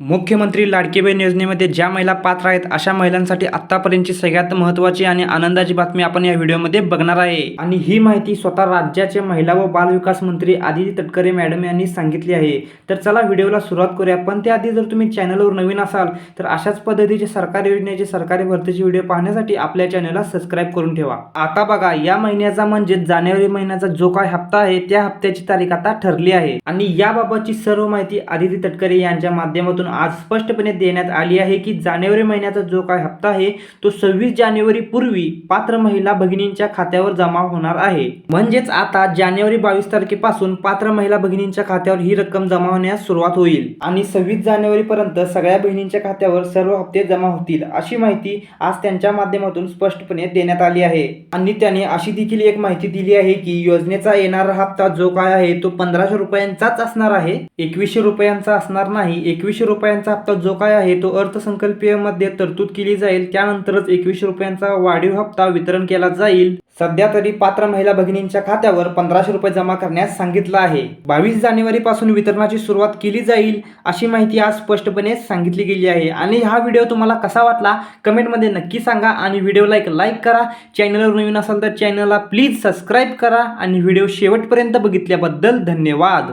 मुख्यमंत्री लाडकी बहीण योजनेमध्ये ज्या महिला पात्र आहेत अशा महिलांसाठी आतापर्यंतची सगळ्यात महत्त्वाची आणि आनंदाची बातमी आपण या व्हिडिओमध्ये बघणार आहे. आणि ही माहिती स्वतः राज्याचे महिला व बालविकास मंत्री आदिती तटकरे मॅडम यांनी सांगितली आहे. तर चला व्हिडिओला सुरुवात करूया. पण त्याआधी जर तुम्ही चॅनलवर नवीन असाल तर अशाच पद्धतीचे सरकारी योजनेचे सरकारी भरतीचे व्हिडिओ पाहण्यासाठी आपल्या चॅनलला सबस्क्राईब करून ठेवा. आता बघा या महिन्याचा म्हणजे जानेवारी महिन्याचा जो काय हप्ता आहे त्या हप्त्याची तारीख आता ठरली आहे. आणि याबाबतची सर्व माहिती आदिती तटकरे यांच्या माध्यमातून आज स्पष्टपणे देण्यात आली आहे की जानेवारी महिन्याचा जो काय हप्ता आहे तो सव्वीस जानेवारी पूर्वी पात्र महिला भगिनींच्या खात्यावर जमा होणार आहे. म्हणजेच आता जानेवारी बावीस तारखेपासून पात्र महिला भगिनींच्या खात्यावर ही रक्कम जमा होण्यास सुरुवात होईल आणि सव्वीस जानेवारीपर्यंत सगळ्या बहिणींच्या खात्यावर सर्व हप्ते जमा होतील अशी माहिती आज त्यांच्या माध्यमातून स्पष्टपणे देण्यात आली आहे. आणि त्याने अशी देखील एक माहिती दिली आहे की योजनेचा येणारा हप्ता जो काय आहे तो पंधराशे रुपयांचाच असणार आहे. एकवीसशे रुपयांचा असणार नाही एकवीसशे रुपये रुपयांचा हप्ता जो काय आहे तो अर्थसंकल्पीयमध्ये तरतूद केली जाईल. त्यानंतरच एकवीसशे रुपयांचा वाढीव हप्ता वितरण केला जाईल. सध्या तरी पात्र महिला भगिनींच्या खात्यावर पंधराशे रुपये जमा करण्यास सांगितलं आहे. बावीस जानेवारी पासून वितरणाची सुरुवात केली जाईल अशी माहिती आज स्पष्टपणे सांगितली गेली आहे. आणि हा व्हिडिओ तुम्हाला कसा वाटला? कमेंटमध्ये नक्की सांगा आणि व्हिडिओला एक लाईक करा. चॅनलवर नवीन असाल तर चॅनलला प्लीज सबस्क्राईब करा. आणि व्हिडिओ शेवटपर्यंत बघितल्याबद्दल धन्यवाद.